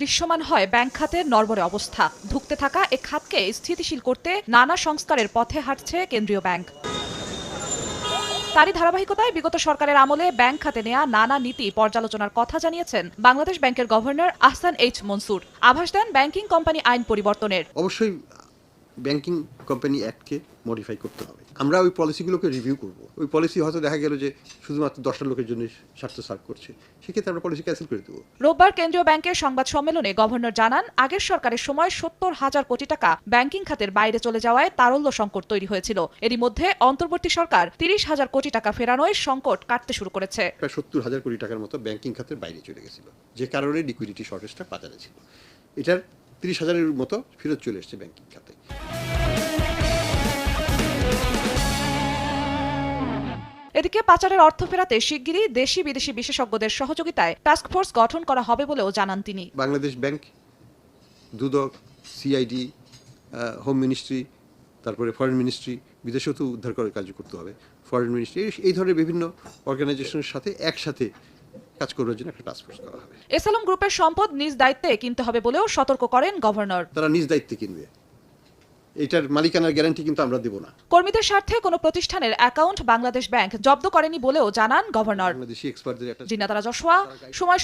দৃশ্যমান হয় ব্যাংক খাতের নরবরে অবস্থা। ধুকতে থাকা এ খাতকে স্থিতিশীল করতে নানা সংস্কারের পথে হাঁটছে কেন্দ্রীয় ব্যাংক। তারই ধারাবাহিকতায় বিগত সরকারের আমলে ব্যাংক খাতে নেয়া নানা নীতি পর্যালোচনার কথা জানিয়েছেন বাংলাদেশ ব্যাংকের গভর্নর আহসান এইচ মনসুর। আভাস দেন ব্যাংকিং কোম্পানি আইন পরিবর্তনের। অবশ্যই ব্যাংকিং কোম্পানি অ্যাক্টকে মডিফাই করতে হবে। আমরা ওই পলিসিগুলোকে রিভিউ করব। ওই পলিসি হয়তো দেখা গেল যে শুধুমাত্র দশটা লোকের জন্য স্বার্থ সার্ভ করছে। সেক্ষেত্রে আমরা পলিসি ক্যান্সেল করে দেবো। রোববার কেন্দ্রীয় ব্যাংকের সংবাদ সম্মেলনে গভর্নর জানান আগের সরকারের সময় সত্তর হাজার কোটি টাকা ব্যাংকিং খাতের বাইরে চলে যাওয়ায় তারল্য সংকট তৈরি হয়েছিল। এরই মধ্যে অন্তর্বর্তী সরকার তিরিশ হাজার কোটি টাকা ফেরানোয় সংকট কাটতে শুরু করেছে। প্রায় সত্তর হাজার কোটি টাকার মতো ব্যাংকিং খাতের বাইরে চলে গেছিল যে কারণে লিকুইডিটি শর্টেজটা বাজারে ছিল। এটার তিরিশ হাজারের মতো ফেরত চলে এসছে ব্যাংকিং খাতে। এদিকে পাচারের অর্থ ফেরাতে শিগগিরই দেশি বিদেশি বিশেষজ্ঞদের সহযোগিতায় টাস্কফোর্স গঠন করা হবে বলেও জানান তিনি। বাংলাদেশ ব্যাংক দুদক সিআইডি হোম মিনিস্ট্রি তারপরে ফরেন মিনিস্ট্রি বিদেশেও তো উদ্ধার করার কাজ করতে হবে। ফরেন মিনিস্ট্রি এই ধরনের বিভিন্ন অর্গানাইজেশনের সাথে একসাথে কাজ করার জন্য একটা টাস্কফোর্স করা হবে। এসালম গ্রুপের সম্পদ নিজ দায়িত্বে কিনতে হবে বলেও সতর্ক করেন গভর্নর তারা নিজ দায়িত্বে কিনবে। এটার মালিকানার গ্যারান্টি কিন্তু আমরা দেব না। কর্মীদের স্বার্থে কোনো প্রতিষ্ঠানের অ্যাকাউন্ট বাংলাদেশ ব্যাংক জব্দ করেনি বলেও জানান গভর্নর জিনাতারা জশোয়া সময়